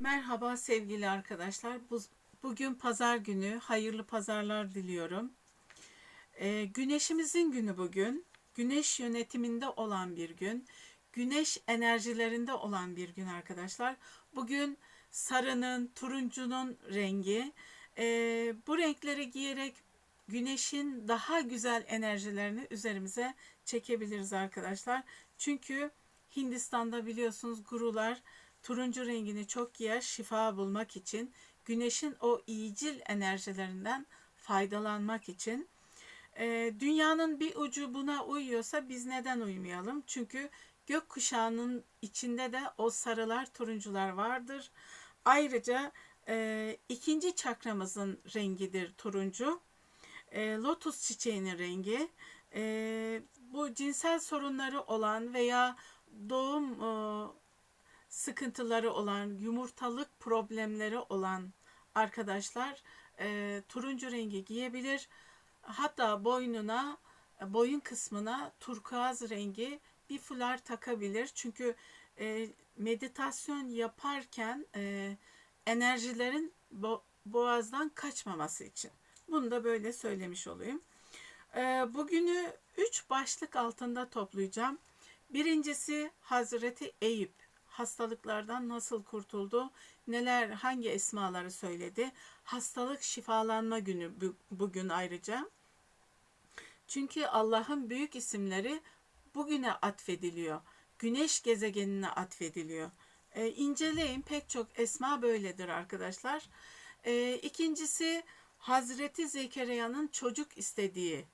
Merhaba sevgili arkadaşlar. Bu, bugün pazar günü. Hayırlı pazarlar diliyorum. Ee, güneşimizin günü bugün. Güneş yönetiminde olan bir gün. Güneş enerjilerinde olan bir gün arkadaşlar. Bugün sarının, turuncunun rengi. Ee, bu renkleri giyerek güneşin daha güzel enerjilerini üzerimize çekebiliriz arkadaşlar. Çünkü Hindistan'da biliyorsunuz gurular turuncu rengini çok giyer şifa bulmak için, güneşin o iyicil enerjilerinden faydalanmak için. Ee, dünyanın bir ucu buna uyuyorsa biz neden uymayalım? Çünkü gökkuşağının içinde de o sarılar, turuncular vardır. Ayrıca e, ikinci çakramızın rengidir turuncu. E, lotus çiçeğinin rengi. E, bu cinsel sorunları olan veya doğum e, sıkıntıları olan, yumurtalık problemleri olan arkadaşlar e, turuncu rengi giyebilir. Hatta boynuna, boyun kısmına turkuaz rengi bir fular takabilir. Çünkü e, meditasyon yaparken e, enerjilerin bo- boğazdan kaçmaması için. Bunu da böyle söylemiş olayım. E, bugünü üç başlık altında toplayacağım. Birincisi Hazreti Eyüp hastalıklardan nasıl kurtuldu, neler, hangi esmaları söyledi. Hastalık şifalanma günü bugün ayrıca. Çünkü Allah'ın büyük isimleri bugüne atfediliyor. Güneş gezegenine atfediliyor. E, inceleyin pek çok esma böyledir arkadaşlar. E, ikincisi Hazreti Zekeriya'nın çocuk istediği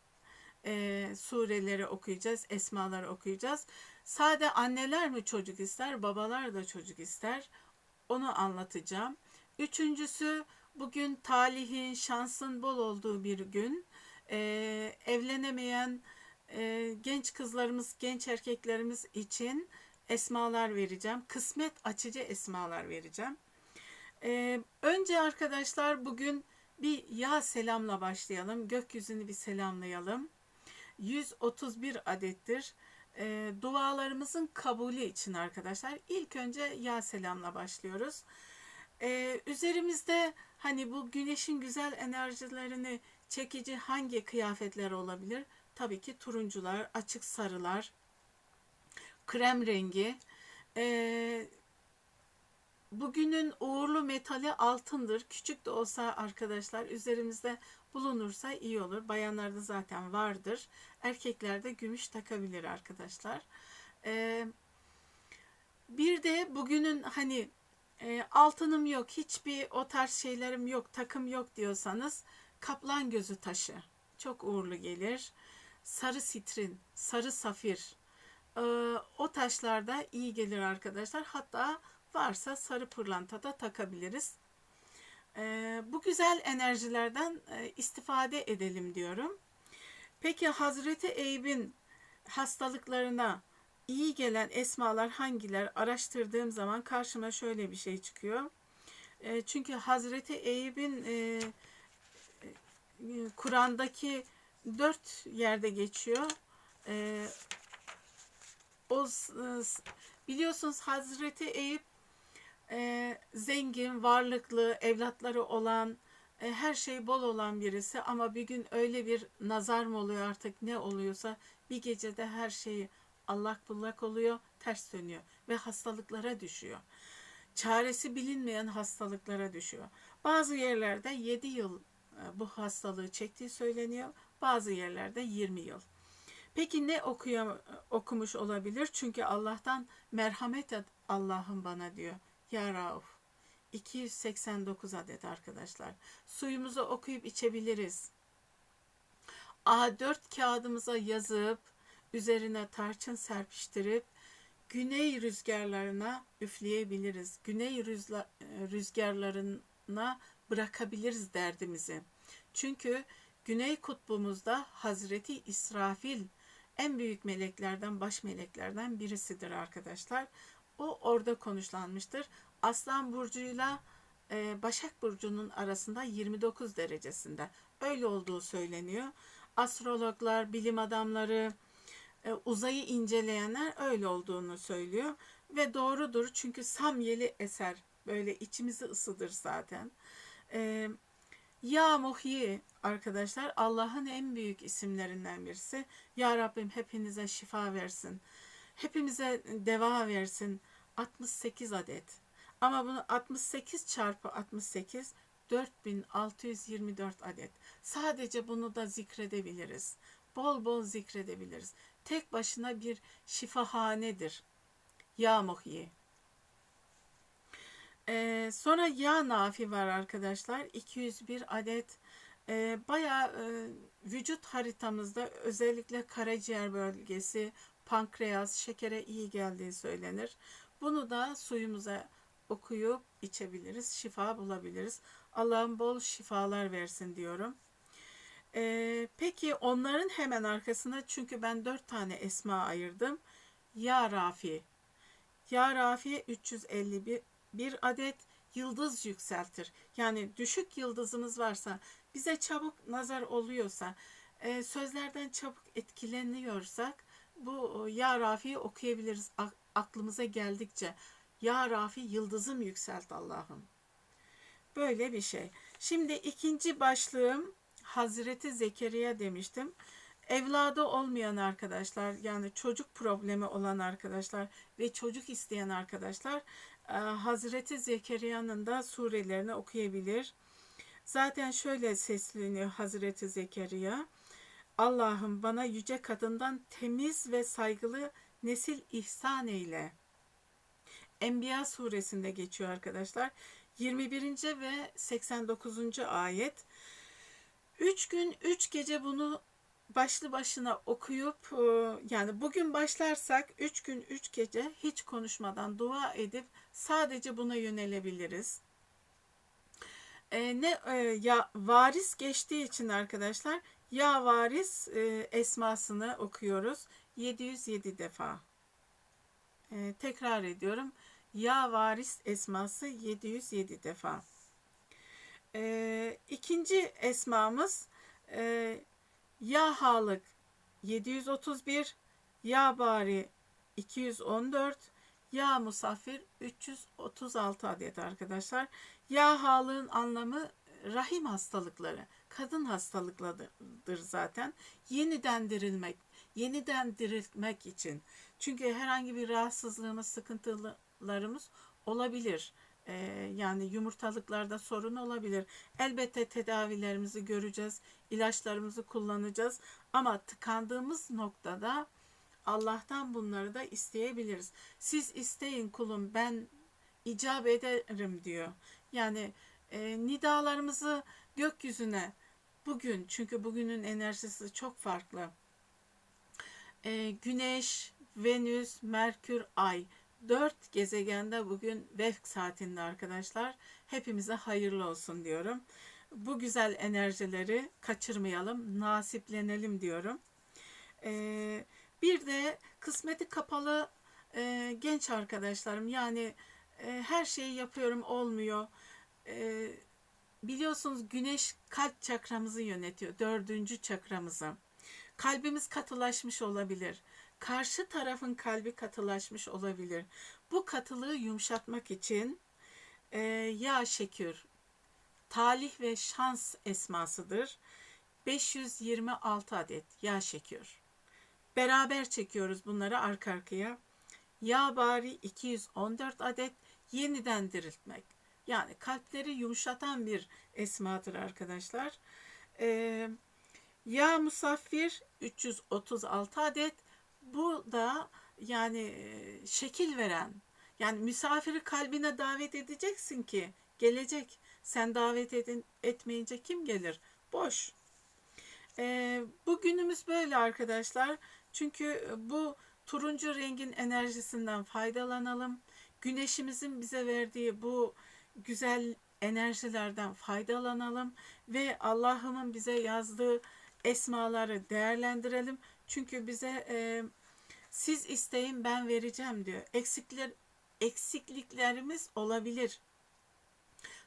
e, sureleri okuyacağız, esmaları okuyacağız. Sade anneler mi çocuk ister, babalar da çocuk ister. Onu anlatacağım. Üçüncüsü bugün talihin, şansın bol olduğu bir gün. Ee, evlenemeyen e, genç kızlarımız, genç erkeklerimiz için esmalar vereceğim. Kısmet açıcı esmalar vereceğim. Ee, önce arkadaşlar bugün bir ya selamla başlayalım. Gökyüzünü bir selamlayalım. 131 adettir e, dualarımızın kabulü için arkadaşlar ilk önce ya selamla başlıyoruz. E, üzerimizde hani bu güneşin güzel enerjilerini çekici hangi kıyafetler olabilir? Tabii ki turuncular, açık sarılar, krem rengi. E, bugünün uğurlu metali altındır. Küçük de olsa arkadaşlar üzerimizde bulunursa iyi olur. Bayanlarda zaten vardır. Erkeklerde gümüş takabilir arkadaşlar. Ee, bir de bugünün hani e, altınım yok, hiçbir o tarz şeylerim yok, takım yok diyorsanız kaplan gözü taşı çok uğurlu gelir. Sarı sitrin, sarı safir e, o taşlarda iyi gelir arkadaşlar. Hatta varsa sarı pırlanta da takabiliriz. E, bu güzel enerjilerden e, istifade edelim diyorum. Peki Hazreti Eyüp'ün hastalıklarına iyi gelen esmalar hangiler? Araştırdığım zaman karşıma şöyle bir şey çıkıyor. E, çünkü Hazreti Eyüp'ün e, Kur'an'daki dört yerde geçiyor. E, o biliyorsunuz Hazreti Eyüp e, zengin, varlıklı, evlatları olan, e, her şey bol olan birisi ama bir gün öyle bir nazar mı oluyor artık ne oluyorsa bir gecede her şeyi allak bullak oluyor, ters dönüyor ve hastalıklara düşüyor. Çaresi bilinmeyen hastalıklara düşüyor. Bazı yerlerde 7 yıl e, bu hastalığı çektiği söyleniyor. Bazı yerlerde 20 yıl. Peki ne okuyor, okumuş olabilir? Çünkü Allah'tan merhamet et Allah'ım bana diyor. Ya Rauf. 289 adet arkadaşlar. Suyumuzu okuyup içebiliriz. A4 kağıdımıza yazıp üzerine tarçın serpiştirip güney rüzgarlarına üfleyebiliriz. Güney rüzgarlarına bırakabiliriz derdimizi. Çünkü güney kutbumuzda Hazreti İsrafil en büyük meleklerden, baş meleklerden birisidir arkadaşlar. O orada konuşlanmıştır. Aslan burcuyla e, Başak burcunun arasında 29 derecesinde. Öyle olduğu söyleniyor. Astrologlar, bilim adamları, e, uzayı inceleyenler öyle olduğunu söylüyor ve doğrudur çünkü Samyeli eser Böyle içimizi ısıdır zaten. Ee, ya Muhyi arkadaşlar Allah'ın en büyük isimlerinden birisi. Ya Rabbim hepinize şifa versin. Hepimize deva versin. 68 adet. Ama bunu 68 çarpı 68 4624 adet. Sadece bunu da zikredebiliriz. Bol bol zikredebiliriz. Tek başına bir şifahanedir. Ya Muhyi. Ee, sonra ya nafi var arkadaşlar. 201 adet. Ee, bayağı e, vücut haritamızda özellikle karaciğer bölgesi, pankreas, şekere iyi geldiği söylenir. Bunu da suyumuza okuyup içebiliriz, şifa bulabiliriz. Allah'ım bol şifalar versin diyorum. Ee, peki onların hemen arkasına çünkü ben dört tane esma ayırdım. Ya Rafi. Ya Rafi 351 bir adet yıldız yükseltir. Yani düşük yıldızımız varsa, bize çabuk nazar oluyorsa, e, sözlerden çabuk etkileniyorsak bu Ya Rafi'yi okuyabiliriz aklımıza geldikçe. Ya Rafi yıldızım yükselt Allah'ım. Böyle bir şey. Şimdi ikinci başlığım Hazreti Zekeriya demiştim. Evladı olmayan arkadaşlar yani çocuk problemi olan arkadaşlar ve çocuk isteyen arkadaşlar e, Hazreti Zekeriya'nın da surelerini okuyabilir. Zaten şöyle sesleniyor Hazreti Zekeriya. Allah'ım bana yüce kadından temiz ve saygılı nesil ihsan eyle. Enbiya suresinde geçiyor arkadaşlar. 21. ve 89. ayet. Üç gün, üç gece bunu başlı başına okuyup e, yani bugün başlarsak üç gün, üç gece hiç konuşmadan dua edip sadece buna yönelebiliriz. E, ne e, ya varis geçtiği için arkadaşlar ya varis e, esmasını okuyoruz 707 defa. E, tekrar ediyorum. Ya varis esması 707 defa. E, ikinci esmamız e, Ya Halık 731, Ya Bari 214, Ya Musafir 336 adet arkadaşlar. Ya Halık'ın anlamı rahim hastalıkları, kadın hastalıklarıdır zaten. Yeniden dirilmek, yeniden diriltmek için. Çünkü herhangi bir rahatsızlığımız, sıkıntılarımız olabilir. Ee, yani yumurtalıklarda sorun olabilir. Elbette tedavilerimizi göreceğiz, ilaçlarımızı kullanacağız. Ama tıkandığımız noktada Allah'tan bunları da isteyebiliriz. Siz isteyin kulum ben icap ederim diyor. Yani e, nidalarımızı gökyüzüne bugün çünkü bugünün enerjisi çok farklı. E, Güneş, Venüs, Merkür, Ay dört gezegende bugün vefk saatinde arkadaşlar. Hepimize hayırlı olsun diyorum. Bu güzel enerjileri kaçırmayalım, nasiplenelim diyorum. Ee, bir de kısmeti kapalı e, genç arkadaşlarım yani e, her şeyi yapıyorum olmuyor. E, biliyorsunuz güneş kalp çakramızı yönetiyor. Dördüncü çakramızı. Kalbimiz katılaşmış olabilir. Karşı tarafın kalbi katılaşmış olabilir. Bu katılığı yumuşatmak için e, yağ şekür, talih ve şans esmasıdır. 526 adet yağ şekür. Beraber çekiyoruz bunları arka arkaya. Yağ bari 214 adet yeniden diriltmek. Yani kalpleri yumuşatan bir esmadır arkadaşlar. Ee, yağ musaffir 336 adet. Bu da yani e, şekil veren. Yani misafiri kalbine davet edeceksin ki gelecek. Sen davet edin, etmeyince kim gelir? Boş. Ee, bugünümüz böyle arkadaşlar. Çünkü bu turuncu rengin enerjisinden faydalanalım. Güneşimizin bize verdiği bu güzel enerjilerden faydalanalım ve Allah'ımın bize yazdığı esmaları değerlendirelim. Çünkü bize e, siz isteyin ben vereceğim diyor. Eksikler eksikliklerimiz olabilir.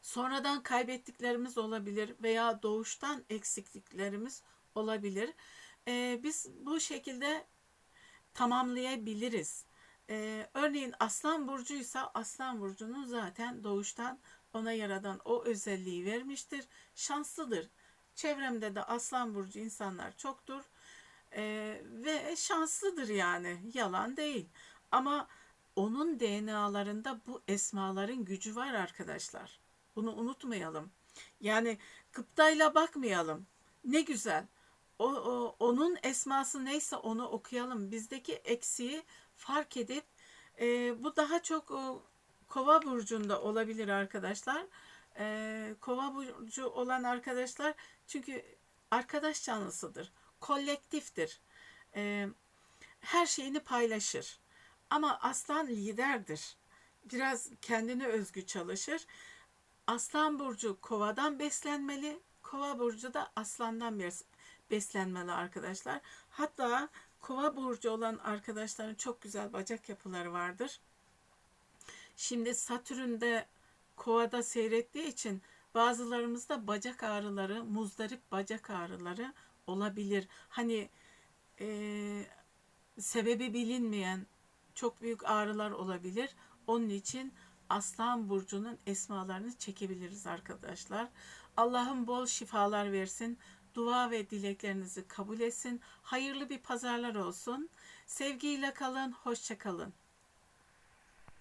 Sonradan kaybettiklerimiz olabilir veya doğuştan eksikliklerimiz olabilir. E, biz bu şekilde tamamlayabiliriz. Ee, örneğin Aslan burcuysa Aslan burcunun zaten doğuştan ona yaradan o özelliği vermiştir. Şanslıdır. Çevremde de Aslan burcu insanlar çoktur. Ee, ve şanslıdır yani. Yalan değil. Ama onun DNA'larında bu esmaların gücü var arkadaşlar. Bunu unutmayalım. Yani gıptayla bakmayalım. Ne güzel. O, o- onun esması neyse onu okuyalım. Bizdeki eksiği fark edip e, bu daha çok o, kova burcunda olabilir arkadaşlar. E, kova burcu olan arkadaşlar çünkü arkadaş canlısıdır. Kolektiftir. E, her şeyini paylaşır. Ama aslan liderdir. Biraz kendine özgü çalışır. Aslan burcu kovadan beslenmeli. Kova burcu da aslandan beslenmeli arkadaşlar. Hatta kova burcu olan arkadaşların çok güzel bacak yapıları vardır. Şimdi Satürn'de kovada seyrettiği için bazılarımızda bacak ağrıları, muzdarip bacak ağrıları olabilir. Hani eee, sebebi bilinmeyen çok büyük ağrılar olabilir. Onun için Aslan Burcu'nun esmalarını çekebiliriz arkadaşlar. Allah'ım bol şifalar versin. Dua ve dileklerinizi kabul etsin. Hayırlı bir pazarlar olsun. Sevgiyle kalın, hoşça kalın.